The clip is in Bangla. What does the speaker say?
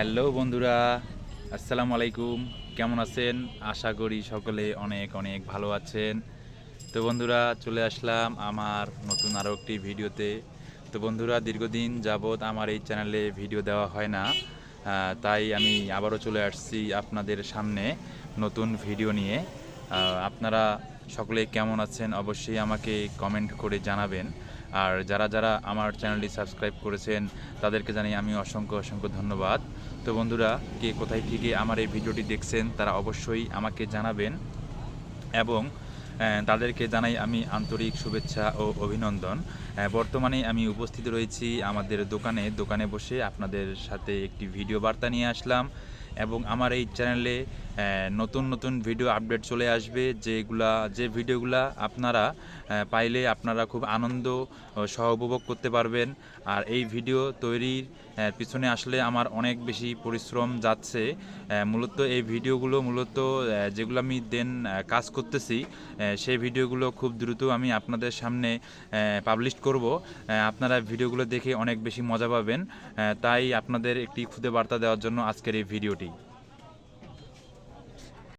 হ্যালো বন্ধুরা, আসসালামু আলাইকুম। কেমন আছেন? আশা করি সকলে অনেক অনেক ভালো আছেন। তো বন্ধুরা, চলে আসলাম আমার নতুন আরও একটি ভিডিওতে। তো বন্ধুরা, দীর্ঘদিন যাবৎ আমার এই চ্যানেলে ভিডিও দেওয়া হয় না। তাই আমি আবারও চলে আসছি আপনাদের সামনে নতুন ভিডিও নিয়ে। আপনারা সকলে কেমন আছেন অবশ্যই আমাকে কমেন্ট করে জানাবেন। আর যারা যারা আমার চ্যানেলটি সাবস্ক্রাইব করেছেন, তাদেরকে জানাই আমি অসংখ্য অসংখ্য ধন্যবাদ। তো বন্ধুরা, কে কোথায় থেকে আমার এই ভিডিওটি দেখছেন, তারা অবশ্যই আমাকে জানাবেন এবং তাদেরকে জানাই আমি আন্তরিক শুভেচ্ছা ও অভিনন্দন। বর্তমানে আমি উপস্থিত রয়েছি আমাদের দোকানে। দোকানে বসে আপনাদের সাথে একটি ভিডিও বার্তা নিয়ে আসলাম এবং আমার এই চ্যানেলে নতুন নতুন ভিডিও আপডেট চলে আসবে। যেগুলা, যে ভিডিওগুলা আপনারা পাইলে আপনারা খুব আনন্দ সহ উপভোগ করতে পারবেন। আর এই ভিডিও তৈরির পিছনে আসলে আমার অনেক বেশি পরিশ্রম যাচ্ছে। মূলত এই ভিডিওগুলো মূলত যেগুলো আমি দেন কাজ করতেছি সেই ভিডিওগুলো খুব দ্রুত আমি আপনাদের সামনে পাবলিশ করব। আপনারা ভিডিওগুলো দেখে অনেক বেশি মজা পাবেন। তাই আপনাদের একটি খুদে বার্তা দেওয়ার জন্য আজকের এই ভিডিওটি